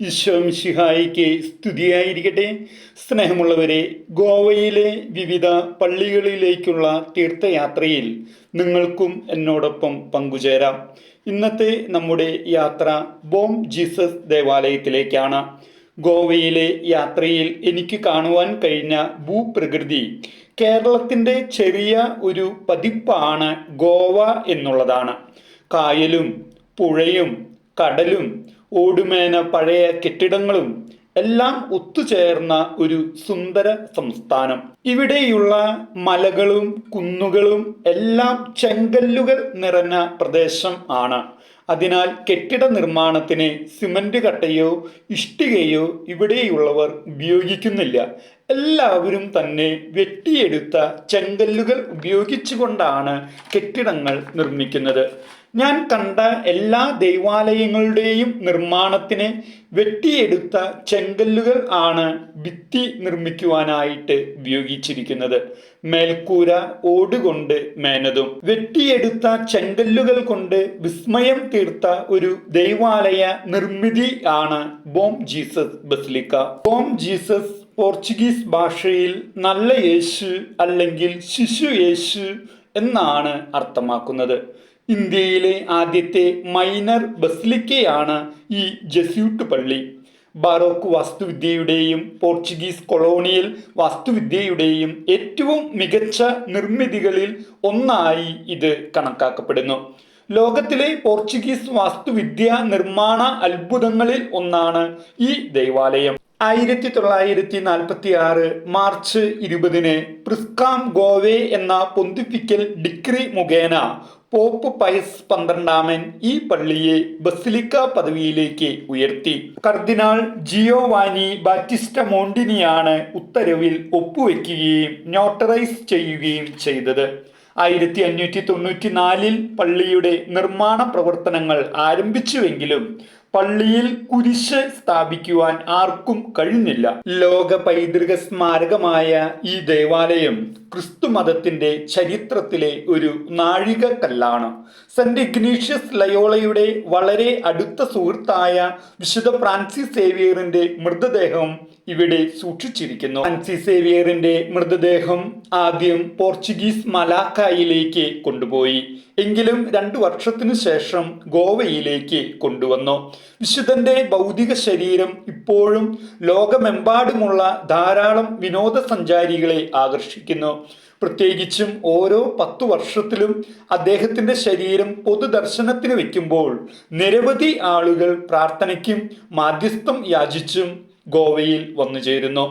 ഈശോംഷിഹായിക്ക് സ്തുതിയായിരിക്കട്ടെ. സ്നേഹമുള്ളവരെ ഗോവയിലെ വിവിധ പള്ളികളിലേക്കുള്ള തീർത്ഥയാത്രയിൽ നിങ്ങൾക്കും എന്നോടൊപ്പം പങ്കുചേരാം. ഇന്നത്തെ നമ്മുടെ യാത്ര ബോം ജീസസ് ദേവാലയത്തിലേക്കാണ്. ഗോവയിലെ യാത്രയിൽ എനിക്ക് കാണുവാൻ കഴിഞ്ഞ ഭൂപ്രകൃതി കേരളത്തിന്റെ ചെറിയ ഒരു പതിപ്പാണ് ഗോവ എന്നുള്ളതാണ്. കായലും പുഴയും കടലും ഓടുമേന പഴയ കെട്ടിടങ്ങളും എല്ലാം ഒത്തുചേർന്ന ഒരു സുന്ദര സംസ്ഥാനം. ഇവിടെയുള്ള മലകളും കുന്നുകളും എല്ലാം ചെങ്കല്ലുകൾ നിറഞ്ഞ പ്രദേശം ആണ്. അതിനാൽ കെട്ടിട നിർമ്മാണത്തിന് സിമന്റ് കട്ടയോ ഇഷ്ടികയോ ഇവിടെയുള്ളവർ ഉപയോഗിക്കുന്നില്ല. എല്ലാവരും തന്നെ വെട്ടിയെടുത്ത ചെങ്കല്ലുകൾ ഉപയോഗിച്ചുകൊണ്ടാണ് കെട്ടിടങ്ങൾ നിർമ്മിക്കുന്നത്. ഞാൻ കണ്ട എല്ലാ ദൈവാലയങ്ങളുടെയും നിർമ്മാണത്തിന് വെട്ടിയെടുത്ത ചെങ്കല്ലുകൾ ആണ് ഭിത്തി നിർമ്മിക്കുവാനായിട്ട് ഉപയോഗിച്ചിരിക്കുന്നത്. മേൽക്കൂര ഓടുകൊണ്ട് മേനതും വെട്ടിയെടുത്ത ചെങ്കല്ലുകൾ കൊണ്ട് വിസ്മയം തീർത്ത ഒരു ദൈവാലയ നിർമ്മിതി ആണ് ബോം ജീസസ് ബസിലിക്ക. ബോം ജീസസ് പോർച്ചുഗീസ് ഭാഷയിൽ നല്ല യേശു അല്ലെങ്കിൽ ശിശു യേശു എന്നാണ് അർത്ഥമാക്കുന്നത്. ഇന്ത്യയിലെ ആദ്യത്തെ മൈനർ ബസ്ലിക്കയാണ് ഈ ജസ്യൂട്ട് പള്ളി. ബാറോക്ക് വാസ്തുവിദ്യയുടെയും പോർച്ചുഗീസ് കൊളോണിയൽ വാസ്തുവിദ്യയുടെയും ഏറ്റവും മികച്ച നിർമ്മിതികളിൽ ഒന്നായി ഇത് കണക്കാക്കപ്പെടുന്നു. ലോകത്തിലെ പോർച്ചുഗീസ് വാസ്തുവിദ്യ നിർമ്മാണ അത്ഭുതങ്ങളിൽ ഒന്നാണ് ഈ ദൈവാലയം. ആയിരത്തി തൊള്ളായിരത്തി നാൽപ്പത്തി ആറ് മാർച്ച് ഇരുപതിന് പ്രിസ്കാം ഗോവെ എന്ന പൊന്തിഫിക്കൽ ഡിഗ്രി മുഖേന പോപ്പ് പയസ് പന്ത്രണ്ടാമൻ ഈ പള്ളിയെ ബസിലിക്ക പദവിയിലേക്ക് ഉയർത്തി. കർദിനാൾ ജിയോവാനി ബാറ്റിസ്റ്റ മോണ്ടിനിയാണ് ഉത്തരവിൽ ഒപ്പുവെക്കുകയും നോട്ടറൈസ് ചെയ്യുകയും ചെയ്തത്. ആയിരത്തി അഞ്ഞൂറ്റി തൊണ്ണൂറ്റി നാലിൽ പള്ളിയുടെ നിർമ്മാണ പ്രവർത്തനങ്ങൾ ആരംഭിച്ചുവെങ്കിലും പള്ളിയിൽ കുരിശ് സ്ഥാപിക്കുവാൻ ആർക്കും കഴിഞ്ഞില്ല. ലോക പൈതൃക സ്മാരകമായ ഈ ദേവാലയം ക്രിസ്തു മതത്തിന്റെ ചരിത്രത്തിലെ ഒരു നാഴികക്കല്ലാണ്. സെന്റ് ഇഗ്നീഷ്യസ് ലയോളയുടെ വളരെ അടുത്ത സുഹൃത്തായ വിശുദ്ധ ഫ്രാൻസിസ് സേവിയറിന്റെ മൃതദേഹം ഇവിടെ സൂക്ഷിച്ചിരിക്കുന്നു. ഫ്രാൻസിസ് സേവിയറിന്റെ മൃതദേഹം ആദ്യം പോർച്ചുഗീസ് മലാക്കായിലേക്ക് കൊണ്ടുപോയി. എങ്കിലും രണ്ടു വർഷത്തിനു ശേഷം ഗോവയിലേക്ക് കൊണ്ടുവന്നു. വിശുദ്ധന്റെ ഭൗതിക ശരീരം ഇപ്പോഴും ലോകമെമ്പാടുമുള്ള ധാരാളം വിനോദസഞ്ചാരികളെ ആകർഷിക്കുന്നു. പ്രത്യേകിച്ചും ഓരോ പത്തു വർഷത്തിലും അദ്ദേഹത്തിന്റെ ശരീരം പൊതുദർശനത്തിന് വെക്കുമ്പോൾ നിരവധി ആളുകൾ പ്രാർത്ഥനയ്ക്കും മാധ്യസ്ഥം യാചിച്ചും ഗോവയിൽ വന്നു ചേരുന്നു.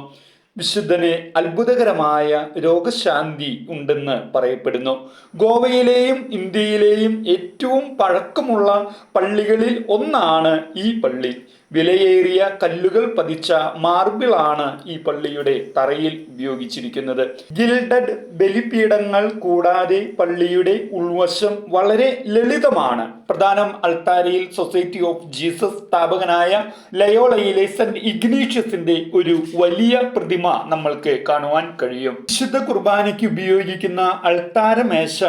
വിശുദ്ധന് അത്ഭുതകരമായ രോഗശാന്തി ഉണ്ടെന്ന് പറയപ്പെടുന്നു. ഗോവയിലെയും ഇന്ത്യയിലെയും ഏറ്റവും പഴക്കമുള്ള പള്ളികളിൽ ഒന്നാണ് ഈ പള്ളി. വിലയേറിയ കല്ലുകൾ പതിച്ച മാർബിളാണ് ഈ പള്ളിയുടെ തറയിൽ ഉപയോഗിച്ചിരിക്കുന്നത്. ഗിൽഡഡ് ബലിപീഠങ്ങൾ കൂടാതെ പള്ളിയുടെ ഉൾവശം വളരെ ലളിതമാണ്. പ്രധാനം അൾത്താരയിൽ സൊസൈറ്റി ഓഫ് ജീസസ് സ്ഥാപകനായ ലയോളയിലെ സെന്റ് ഇഗ്നീഷ്യസിന്റെ ഒരു വലിയ പ്രതിമ നമ്മൾക്ക് കാണുവാൻ കഴിയും. വിശുദ്ധ കുർബാനയ്ക്ക് ഉപയോഗിക്കുന്ന അൾത്താരമേശ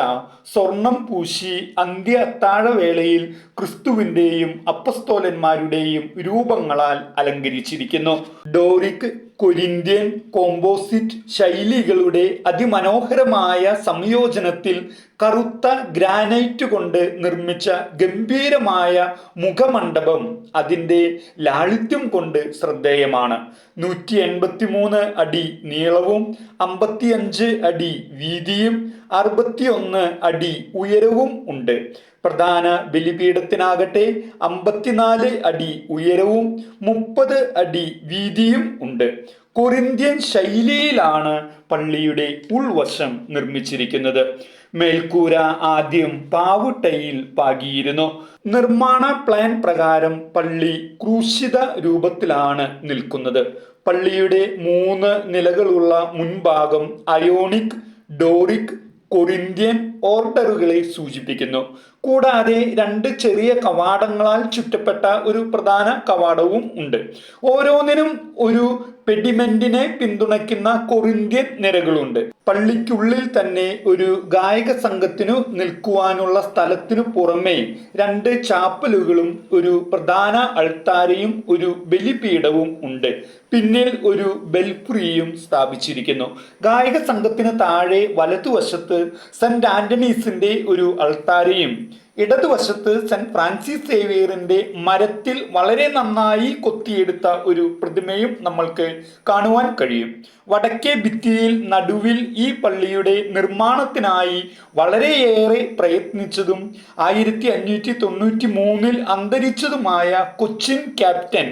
സ്വർണം പൂശി അന്ത്യ അത്താഴവേളയിൽ ക്രിസ്തുവിന്റെയും അപ്പസ്തോലന്മാരുടെയും രൂപങ്ങളാൽ അലങ്കരിച്ചിരിക്കുന്നു. ഡോറിക് കൊരിന്ത്യൻ കോമ്പോസിറ്റ് ശൈലികളുടെ അതിമനോഹരമായ സംയോജനത്തിൽ കറുത്ത ഗ്രാനൈറ്റ് കൊണ്ട് നിർമ്മിച്ച ഗംഭീരമായ മുഖമണ്ഡപം അതിന്റെ ലാളിത്യം കൊണ്ട് ശ്രദ്ധേയമാണ്. നൂറ്റി എൺപത്തി മൂന്ന് അടി നീളവും അമ്പത്തിയഞ്ച് അടി വീതിയും അറുപത്തിയൊന്ന് അടി ഉയരവും ഉണ്ട്. പ്രധാന ബലിപീഠത്തിനാകട്ടെ അമ്പത്തിനാല് അടി ഉയരവും മുപ്പത് അടി വീതിയും ഉണ്ട്. കൊറിന്ത്യൻ ശൈലിയിലാണ് പള്ളിയുടെ ഉൾവശം നിർമ്മിച്ചിരിക്കുന്നത്. മേൽക്കൂര ആദ്യം പാവുട്ടയിൽ പാകിയിരുന്നു. നിർമ്മാണ പ്ലാൻ പ്രകാരം പള്ളി ക്രൂശിത രൂപത്തിലാണ് നിൽക്കുന്നത്. പള്ളിയുടെ മൂന്ന് നിലകളുള്ള മുൻഭാഗം അയോണിക് ഡോറിക് കൊറിന്ത്യൻ ഓർഡറുകളെ സൂചിപ്പിക്കുന്നു. കൂടാതെ രണ്ട് ചെറിയ കവാടങ്ങളാൽ ചുറ്റപ്പെട്ട ഒരു പ്രധാന കവാടവും ഉണ്ട്. ഓരോന്നിനും ഒരു പെഡിമെന്റിനെ പിന്തുണയ്ക്കുന്ന കൊറിന്ത്യൻ നിരകളുണ്ട്. പള്ളിക്കുള്ളിൽ തന്നെ ഒരു ഗായക സംഘത്തിനു നിൽക്കുവാനുള്ള സ്ഥലത്തിനു പുറമേ രണ്ട് ചാപ്പലുകളും ഒരു പ്രധാന അൾത്താരയും ഒരു ബലിപീഠവും ഉണ്ട്. പിന്നിൽ ഒരു ബെൽപ്രിയും സ്ഥാപിച്ചിരിക്കുന്നു. ഗായക സംഘത്തിന് താഴെ വലതുവശത്ത് സെന്റ് ആന്റണീസിന്റെ ഒരു അൾത്താരയും ഇടതുവശത്ത് സെന്റ് ഫ്രാൻസിസ് സേവിയറിന്റെ മരത്തിൽ വളരെ നന്നായി കൊത്തിയെടുത്ത ഒരു പ്രതിമയും നമ്മൾക്ക് കാണുവാൻ കഴിയും. വടക്കേ ഭിത്തിയിൽ നടുവിൽ ഈ പള്ളിയുടെ നിർമ്മാണത്തിനായി വളരെയേറെ പ്രയത്നിച്ചതും ആയിരത്തി അഞ്ഞൂറ്റി തൊണ്ണൂറ്റി മൂന്നിൽ അന്തരിച്ചതുമായ കൊച്ചിൻ ക്യാപ്റ്റൻ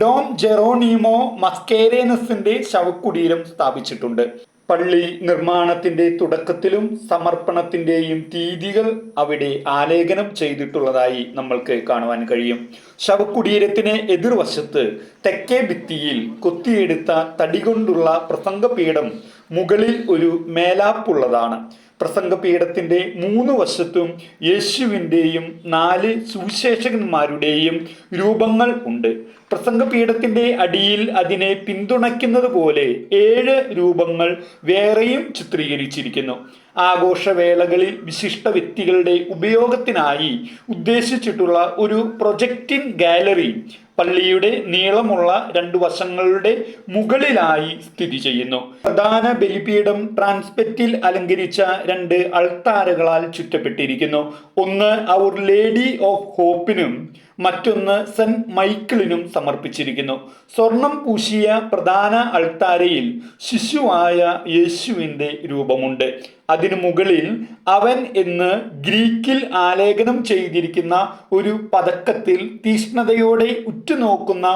ഡോം ജെറോണിമോ മസ്കേരേനസിന്റെ ശവക്കുടീരം സ്ഥാപിച്ചിട്ടുണ്ട്. പള്ളി നിർമ്മാണത്തിന്റെ തുടക്കത്തിലും സമർപ്പണത്തിന്റെയും തീയതികൾ അവിടെ ആലേഖനം ചെയ്തിട്ടുള്ളതായി നമ്മൾക്ക് കാണുവാൻ കഴിയും. ശവകുടീരത്തിന് എതിർവശത്ത് തെക്കേ ഭിത്തിയിൽ കൊത്തിയെടുത്ത തടി കൊണ്ടുള്ള പ്രസംഗപീഠം മുകളിൽ ഒരു മേലാപ്പുള്ളതാണ്. പ്രസംഗപീഠത്തിന്റെ മൂന്ന് വശത്തും യേശുവിന്റെയും നാല് സുവിശേഷകന്മാരുടെയും രൂപങ്ങൾ ഉണ്ട്. പ്രസംഗപീഠത്തിന്റെ അടിയിൽ അതിനെ പിന്തുണയ്ക്കുന്നത് പോലെ ഏഴ് രൂപങ്ങൾ വേറെയും ചിത്രീകരിച്ചിരിക്കുന്നു. ആഘോഷവേളകളിൽ വിശിഷ്ട വ്യക്തികളുടെ ഉപയോഗത്തിനായി ഉദ്ദേശിച്ചിട്ടുള്ള ഒരു പ്രൊജക്റ്റിംഗ് ഗാലറി പള്ളിയുടെ നീളമുള്ള രണ്ട് വശങ്ങളുടെ മുകളിലായി സ്ഥിതി ചെയ്യുന്നു. പ്രധാന ബലിപീഠം ട്രാൻസ്പെറ്റിൽ അലങ്കരിച്ച രണ്ട് അൾത്താരകളാൽ ചുറ്റപ്പെട്ടിരിക്കുന്നു. ഒന്ന് അവർ ലേഡി ഓഫ് ഹോപ്പിനും മറ്റൊന്ന് സെന്റ് മൈക്കിളിനും സമർപ്പിച്ചിരിക്കുന്നു. സ്വർണം പൂശിയ പ്രധാന അൾത്താരയിൽ ശിശുവായ യേശുവിന്റെ രൂപമുണ്ട്. അതിനു മുകളിൽ അവൻ എന്ന് ഗ്രീക്കിൽ ആലേഖനം ചെയ്തിരിക്കുന്ന ഒരു പതക്കത്തിൽ തീഷ്ണതയോടെ ഉറ്റുനോക്കുന്ന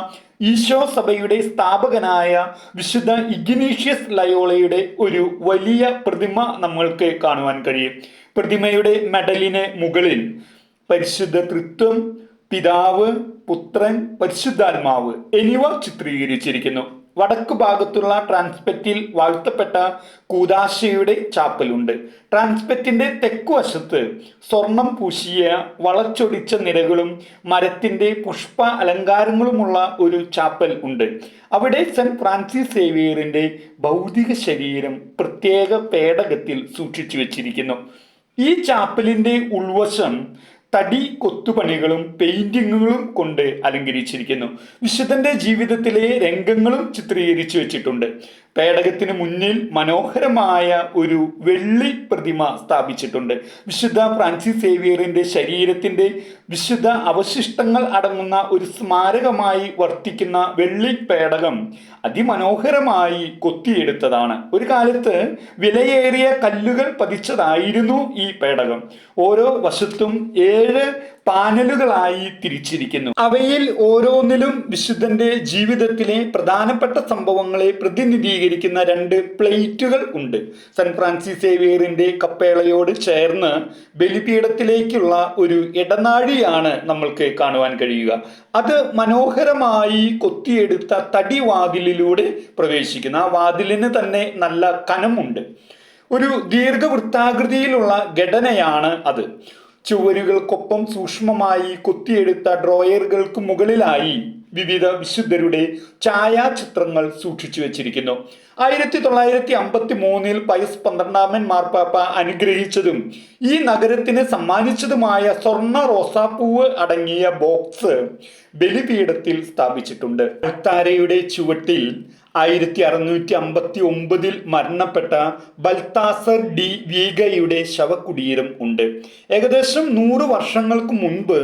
ഈശോ സഭയുടെ സ്ഥാപകനായ വിശുദ്ധ ഇഗ്നീഷ്യസ് ലയോളയുടെ ഒരു വലിയ പ്രതിമ നമ്മൾക്ക് കാണുവാൻ കഴിയും. പ്രതിമയുടെ മെഡലിന് മുകളിൽ പരിശുദ്ധ തൃത്വം പിതാവ് പുത്രൻ പരിശുദ്ധാത്മാവ് എന്നിവ ചിത്രീകരിച്ചിരിക്കുന്നു. വടക്ക് ഭാഗത്തുള്ള ട്രാൻസ്പെറ്റിൽ വാഴ്ത്തപ്പെട്ട കൂതാശയുടെ ചാപ്പലുണ്ട്. ട്രാൻസ്പെറ്റിന്റെ തെക്കുവശത്ത് സ്വർണം പൂശിയ വളച്ചൊടിച്ച നിരകളും മരത്തിന്റെ പുഷ്പ അലങ്കാരങ്ങളുമുള്ള ഒരു ചാപ്പൽ ഉണ്ട്. അവിടെ സെന്റ് ഫ്രാൻസിസ് സേവിയറിന്റെ ഭൗതിക ശരീരം പ്രത്യേക പേടകത്തിൽ സൂക്ഷിച്ചു വച്ചിരിക്കുന്നു. ഈ ചാപ്പലിന്റെ ഉൾവശം തടി കൊത്തുപണികളും പെയിന്റിങ്ങുകളും കൊണ്ട് അലങ്കരിച്ചിരിക്കുന്നു. വിശുദ്ധന്റെ ജീവിതത്തിലെ രംഗങ്ങളും ചിത്രീകരിച്ചു വെച്ചിട്ടുണ്ട്. പേടകത്തിന് മുന്നിൽ മനോഹരമായ ഒരു വെള്ളി പ്രതിമ സ്ഥാപിച്ചിട്ടുണ്ട്. വിശുദ്ധ ഫ്രാൻസിസ് സേവിയറിന്റെ ശരീരത്തിന്റെ വിശുദ്ധ അവശിഷ്ടങ്ങൾ അടങ്ങുന്ന ഒരു സ്മാരകമായി വർത്തിക്കുന്ന വെള്ളി പേടകം അതിമനോഹരമായി കൊത്തിയെടുത്തതാണ്. ഒരു കാലത്ത് വിലയേറിയ കല്ലുകൾ പതിച്ചതായിരുന്നു ഈ പേടകം. ഓരോ വശത്തും ഏഴ് പാനലുകളായി തിരിച്ചിരിക്കുന്നു. അവയിൽ ഓരോന്നിലും വിശുദ്ധന്റെ ജീവിതത്തിലെ പ്രധാനപ്പെട്ട സംഭവങ്ങളെ പ്രതിനിധീകരിക്കുന്ന രണ്ട് പ്ലേറ്റുകൾ ഉണ്ട്. സെന്റ് ഫ്രാൻസിസ് സേവിയറിന്റെ കപ്പേളയോട് ചേർന്ന് ബലിപീഠത്തിലേക്കുള്ള ഒരു ഇടനാഴിയാണ് നമ്മൾക്ക് കാണുവാൻ കഴിയുക. അത് മനോഹരമായി കൊത്തിയെടുത്ത തടിവാതിലിലൂടെ പ്രവേശിക്കുന്നു. ആ വാതിലിന് തന്നെ നല്ല കനമുണ്ട്. ഒരു ദീർഘവൃത്താകൃതിയിലുള്ള ഘടനയാണ് അത്. ചുവരുകൾക്കൊപ്പം സൂക്ഷ്മമായി കൊത്തിയെടുത്ത ഡ്രോയറുകൾക്ക് മുകളിലായി വിവിധ വിശുദ്ധരുടെ ഛായാചിത്രങ്ങൾ സൂക്ഷിച്ചു വെച്ചിരിക്കുന്നു. ആയിരത്തി തൊള്ളായിരത്തി അമ്പത്തി മൂന്നിൽ പയസ് പന്ത്രണ്ടാമൻ മാർപ്പാപ്പ അനുഗ്രഹിച്ചതും ഈ നഗരത്തിന് സമ്മാനിച്ചതുമായ സ്വർണ റോസാപ്പൂവ് അടങ്ങിയ ബോക്സ് ബലിപീഠത്തിൽ സ്ഥാപിച്ചിട്ടുണ്ട്. അൽത്താരയുടെ ചുവട്ടിൽ ആയിരത്തി അറുന്നൂറ്റി അമ്പത്തി ഒമ്പതിൽ മരണപ്പെട്ട ബൽത്താസർ ഡി വീഗയുടെ ശവകുടീരം ഉണ്ട്. ഏകദേശം നൂറ് വർഷങ്ങൾക്ക് മുൻപ്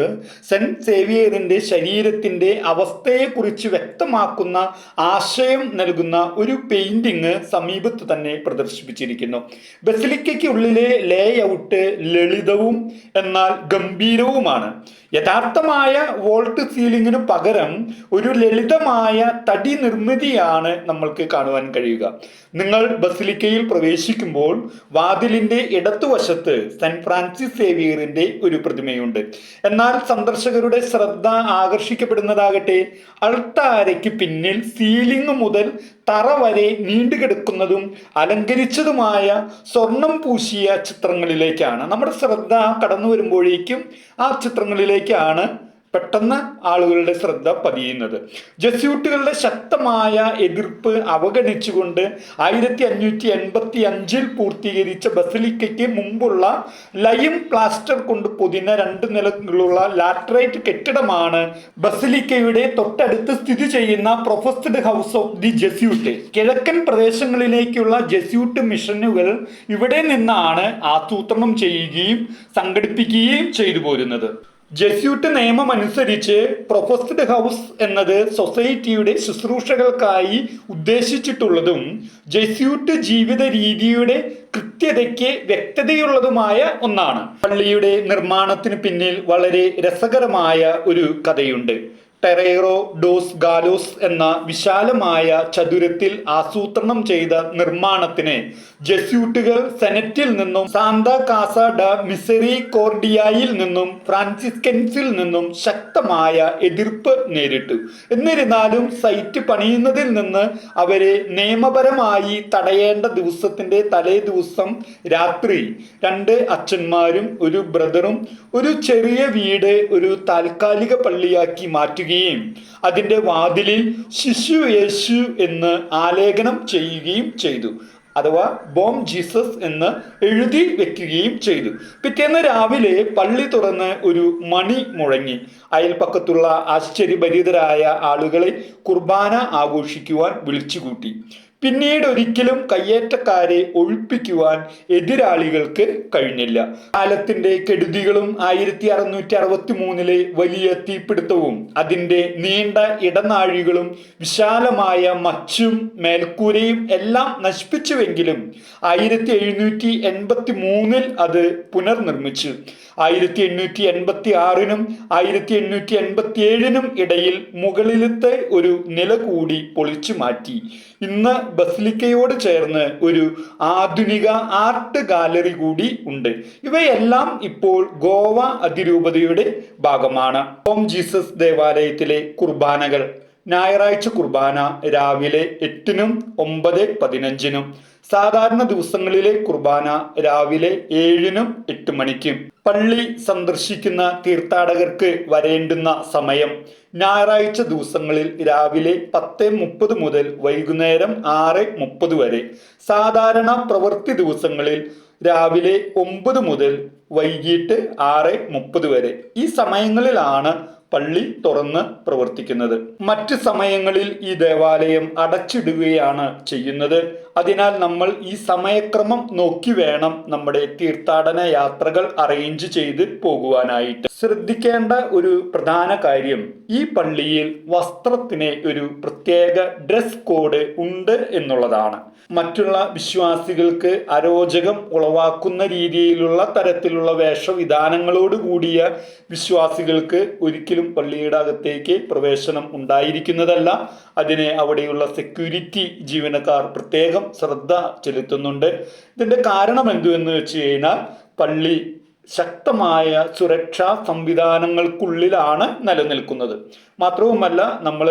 സെന്റ് സേവിയറിന്റെ ശരീരത്തിന്റെ അവസ്ഥയെക്കുറിച്ച് വ്യക്തമാക്കുന്ന ആശയം നൽകുന്ന ഒരു പെയിന്റിങ് സമീപത്ത് തന്നെ പ്രദർശിപ്പിച്ചിരിക്കുന്നു. ബസിലിക്കയ്ക്കുള്ളിലെ ലേ ഔട്ട് ലളിതവും എന്നാൽ ഗംഭീരവുമാണ്. യഥാർത്ഥമായ വോൾട്ട് സീലിംഗ് സീലിംഗിന് പകരം ഒരു ലളിതമായ തടി നിർമ്മിതിയാണ് നമ്മൾക്ക് കാണുവാൻ കഴിയുക. നിങ്ങൾ ബസിലിക്കയിൽ പ്രവേശിക്കുമ്പോൾ വാതിലിന്റെ ഇടത്തുവശത്ത് സെന്റ് ഫ്രാൻസിസ് സേവിയറിന്റെ ഒരു പ്രതിമയുണ്ട്. എന്നാൽ സന്ദർശകരുടെ ശ്രദ്ധ ആകർഷിക്കപ്പെടുന്നതാകട്ടെ അൾത്താരയ്ക്ക് പിന്നിൽ സീലിംഗ് മുതൽ തറ വരെ നീണ്ടുകിടക്കുന്നതും അലങ്കരിച്ചതുമായ സ്വർണം പൂശിയ ചിത്രങ്ങളിലേക്കാണ്. നമ്മുടെ ശ്രദ്ധ കടന്നു വരുമ്പോഴേക്കും ആ ചിത്രങ്ങളിലേക്കാണ് പെട്ടെന്ന് ആളുകളുടെ ശ്രദ്ധ പതിയുന്നത്. ജസ്യൂട്ടുകളുടെ ശക്തമായ എതിർപ്പ് അവഗണിച്ചുകൊണ്ട് ആയിരത്തി അഞ്ഞൂറ്റി എൺപത്തി അഞ്ചിൽ പൂർത്തീകരിച്ച ബസലിക്കയ്ക്ക് മുമ്പുള്ള ലൈം പ്ലാസ്റ്റർ കൊണ്ട് പൊതിന രണ്ട് നിലകളുള്ള ലാറ്ററൈറ്റ് കെട്ടിടമാണ് ബസലിക്കയുടെ തൊട്ടടുത്ത് സ്ഥിതി ചെയ്യുന്ന professed house of the Jesuit. കിഴക്കൻ പ്രദേശങ്ങളിലേക്കുള്ള ജസ്യൂട്ട് മിഷനുകൾ ഇവിടെ നിന്നാണ് ആസൂത്രണം ചെയ്യുകയും സംഘടിപ്പിക്കുകയും ചെയ്തു പോരുന്നത്. ജസ്യൂട്ട് നിയമം അനുസരിച്ച് പ്രൊഫസ്ഡ് ഹൗസ് എന്നത് സൊസൈറ്റിയുടെ ശുശ്രൂഷകൾക്കായി ഉദ്ദേശിച്ചിട്ടുള്ളതും ജെസ്യൂട്ട് ജീവിത രീതിയുടെ കൃത്യതയ്ക്ക് വ്യക്തതയുള്ളതുമായ ഒന്നാണ്. പള്ളിയുടെ നിർമ്മാണത്തിന് പിന്നിൽ വളരെ രസകരമായ ഒരു കഥയുണ്ട്. ടെറേറോ ഡോസ് ഗാലോസ് എന്ന വിശാലമായ ചതുരത്തിൽ ആസൂത്രണം ചെയ്ത നിർമ്മാണത്തിന് ജെസ്യൂട്ടുകൾ സെനറ്റിൽ നിന്നും സാന്ത കാസ ഡ മിസറി കോർഡിയായിൽ നിന്നും ഫ്രാൻസിസ്കൻസിൽ നിന്നും ശക്തമായ എതിർപ്പ് നേരിട്ടു. എന്നിരുന്നാലും സൈറ്റ് പണിയുന്നതിൽ നിന്ന് അവരെ നിയമപരമായി തടയേണ്ട ദിവസത്തിന്റെ തലേ ദിവസം രാത്രി രണ്ട് അച്ഛന്മാരും ഒരു ബ്രദറും ഒരു ചെറിയ വീട് ഒരു താൽക്കാലിക പള്ളിയാക്കി മാറ്റുകയും അതിന്റെ വാതിലിൽ ശിശു യേശു എന്ന് ആലേഖനം ചെയ്യുകയും ചെയ്തു. അഥവാ ബോം ജീസസ് എന്ന് എഴുതി വെക്കുകയും ചെയ്തു. പിറ്റേന്ന് രാവിലെ പള്ളി തുറന്ന് ഒരു മണി മുഴങ്ങി. അയൽപ്പക്കത്തുള്ള ആശ്ചര്യഭരിതരായ ആളുകളെ കുർബാന ആഘോഷിക്കുവാൻ വിളിച്ചുകൂട്ടി. പിന്നീട് ഒരിക്കലും കയ്യേറ്റക്കാരെ ഒഴിപ്പിക്കുവാൻ എതിരാളികൾക്ക് കഴിഞ്ഞില്ല. കാലത്തിന്റെ കെടുതികളും ആയിരത്തി അറുന്നൂറ്റി അറുപത്തി മൂന്നിലെ വലിയ തീപിടുത്തവും അതിന്റെ നീണ്ട ഇടനാഴികളും വിശാലമായ മച്ചും മേൽക്കൂരയും എല്ലാം നശിപ്പിച്ചുവെങ്കിലും ആയിരത്തി എഴുന്നൂറ്റി എൺപത്തി മൂന്നിൽ അത് പുനർനിർമ്മിച്ചു. ആയിരത്തി എണ്ണൂറ്റി എൺപത്തി ആറിനും ആയിരത്തി എണ്ണൂറ്റി എൺപത്തി ഏഴിനും ഇടയിൽ മുകളിലത്തെ ഒരു നില കൂടി പൊളിച്ചു മാറ്റി. ഇന്ന് ബസിലിക്കയോട് ചേർന്ന് ഒരു ആധുനിക ആർട്ട് ഗാലറി കൂടി ഉണ്ട്. ഇവയെല്ലാം ഇപ്പോൾ ഗോവ അതിരൂപതയുടെ ഭാഗമാണ്. ഓം ജീസസ് ദേവാലയത്തിലെ കുർബാനകൾ. ഞായറാഴ്ച കുർബാന രാവിലെ എട്ടിനും ഒമ്പത് പതിനഞ്ചിനും. സാധാരണ ദിവസങ്ങളിലെ കുർബാന രാവിലെ ഏഴിനും എട്ട് മണിക്കും. പള്ളി സന്ദർശിക്കുന്ന തീർത്ഥാടകർക്ക് വരേണ്ടുന്ന സമയം. ഞായറാഴ്ച ദിവസങ്ങളിൽ രാവിലെ പത്ത് മുപ്പത് മുതൽ വൈകുന്നേരം ആറ് മുപ്പത് വരെ. സാധാരണ പ്രവൃത്തി ദിവസങ്ങളിൽ രാവിലെ ഒമ്പത് മുതൽ വൈകിട്ട് ആറ് മുപ്പത് വരെ. ഈ സമയങ്ങളിലാണ് പള്ളി തുറന്ന് പ്രവർത്തിക്കുന്നത്. മറ്റ് സമയങ്ങളിൽ ഈ ദേവാലയം അടച്ചിടുകയാണ് ചെയ്യുന്നത്. അതിനാൽ നമ്മൾ ഈ സമയക്രമം നോക്കി വേണം നമ്മുടെ തീർത്ഥാടന യാത്രകൾ അറേഞ്ച് ചെയ്ത് പോകുവാനായിട്ട്. ശ്രദ്ധിക്കേണ്ട ഒരു പ്രധാന കാര്യം ഈ പള്ളിയിൽ വസ്ത്രത്തിന് ഒരു പ്രത്യേക ഡ്രസ് കോഡ് ഉണ്ട് എന്നുള്ളതാണ്. മറ്റുള്ള വിശ്വാസികൾക്ക് അരോചകം ഉളവാക്കുന്ന രീതിയിലുള്ള തരത്തിലുള്ള വേഷവിധാനങ്ങളോട് കൂടിയ വിശ്വാസികൾക്ക് ഒരിക്കലും പള്ളിയുടെ അകത്തേക്ക് പ്രവേശനം ഉണ്ടായിരിക്കുന്നതല്ല. അതിനെ അവിടെയുള്ള സെക്യൂരിറ്റി ജീവനക്കാർ പ്രത്യേകം ശ്രദ്ധ ചെലുത്തുന്നുണ്ട്. ഇതിന്റെ കാരണം എന്തു എന്ന് വെച്ച് കഴിഞ്ഞാൽ പള്ളി ശക്തമായ സുരക്ഷാ സംവിധാനങ്ങൾക്കുള്ളിലാണ് നിലനിൽക്കുന്നത്. മാത്രവുമല്ല നമ്മൾ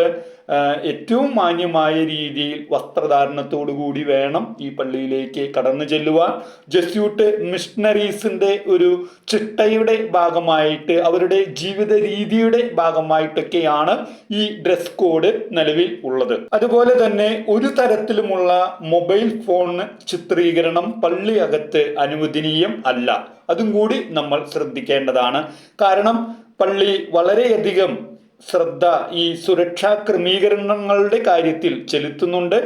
ഏറ്റവും മാന്യമായ രീതിയിൽ വസ്ത്രധാരണത്തോടു കൂടി വേണം ഈ പള്ളിയിലേക്ക് കടന്നു ചെല്ലുവാൻ. ജസ്യൂട്ട് മിഷണറീസിന്റെ ഒരു ചിട്ടയുടെ ഭാഗമായിട്ട് അവരുടെ ജീവിത രീതിയുടെ ഭാഗമായിട്ടൊക്കെയാണ് ഈ ഡ്രസ് കോഡ് നിലവിൽ ഉള്ളത്. അതുപോലെ തന്നെ ഒരു തരത്തിലുമുള്ള മൊബൈൽ ഫോൺ ചിത്രീകരണം പള്ളി അകത്ത് അനുവദനീയം അല്ല. അതും കൂടി നമ്മൾ ശ്രദ്ധിക്കേണ്ടതാണ്. കാരണം പള്ളി വളരെയധികം ശ്രദ്ധ ഈ സുരക്ഷാ ക്രമീകരണങ്ങളുടെ കാര്യത്തിൽ ചെലുത്തുന്നുണ്ട്.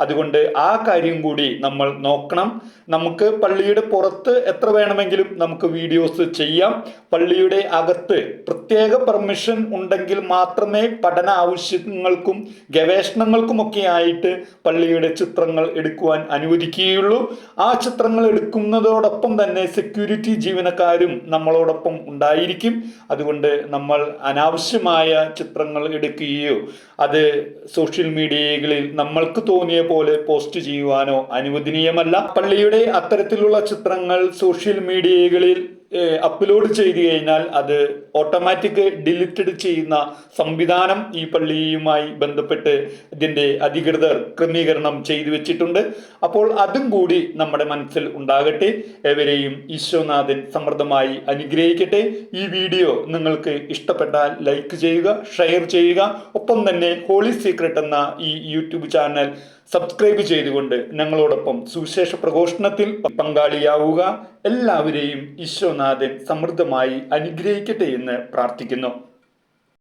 അതുകൊണ്ട് ആ കാര്യം കൂടി നമ്മൾ നോക്കണം. നമുക്ക് പള്ളിയുടെ പുറത്ത് എത്ര വേണമെങ്കിലും നമുക്ക് വീഡിയോസ് ചെയ്യാം. പള്ളിയുടെ അകത്ത് പ്രത്യേക പെർമിഷൻ ഉണ്ടെങ്കിൽ മാത്രമേ പഠന ആവശ്യങ്ങൾക്കും ഗവേഷണങ്ങൾക്കുമൊക്കെ ആയിട്ട് പള്ളിയുടെ ചിത്രങ്ങൾ എടുക്കുവാൻ അനുവദിക്കുകയുള്ളൂ. ആ ചിത്രങ്ങൾ എടുക്കുന്നതോടൊപ്പം തന്നെ സെക്യൂരിറ്റി ജീവനക്കാരും നമ്മളോടൊപ്പം ഉണ്ടായിരിക്കും. അതുകൊണ്ട് നമ്മൾ അനാവശ്യമായ ചിത്രങ്ങൾ എടുക്കുകയോ അത് സോഷ്യൽ മീഡിയകളിൽ നമ്മൾക്ക് തോന്നിയ പോലെ പോസ്റ്റ് ചെയ്യുവാനോ അനുവദനീയമല്ല. പള്ളിയുടെ അത്തരത്തിലുള്ള ചിത്രങ്ങൾ സോഷ്യൽ മീഡിയകളിൽ അപ്ലോഡ് ചെയ്തു കഴിഞ്ഞാൽ അത് ഓട്ടോമാറ്റിക് ഡിലിറ്റഡ് ചെയ്യുന്ന സംവിധാനം ഈ പള്ളിയുമായി ബന്ധപ്പെട്ട് ഇതിന്റെ അധികൃതർ ക്രമീകരണം ചെയ്തു വെച്ചിട്ടുണ്ട്. അപ്പോൾ അതും കൂടി നമ്മുടെ മനസ്സിൽ ഉണ്ടാകട്ടെ. എവരെയും ഈശ്വനാഥൻ സമൃദ്ധമായി അനുഗ്രഹിക്കട്ടെ. ഈ വീഡിയോ നിങ്ങൾക്ക് ഇഷ്ടപ്പെട്ടാൽ ലൈക്ക് ചെയ്യുക ഷെയർ ചെയ്യുക. ഒപ്പം തന്നെ ഹോളി സീക്രട്ട് എന്ന ഈ യൂട്യൂബ് ചാനൽ സബ്സ്ക്രൈബ് ചെയ്തുകൊണ്ട് ഞങ്ങളോടൊപ്പം സുവിശേഷ പ്രഘോഷണത്തിൽ പങ്കാളിയാവുക. എല്ലാവരെയും ഈശോനാഥൻ സമൃദ്ധമായി അനുഗ്രഹിക്കട്ടെ എന്ന് പ്രാർത്ഥിക്കുന്നു.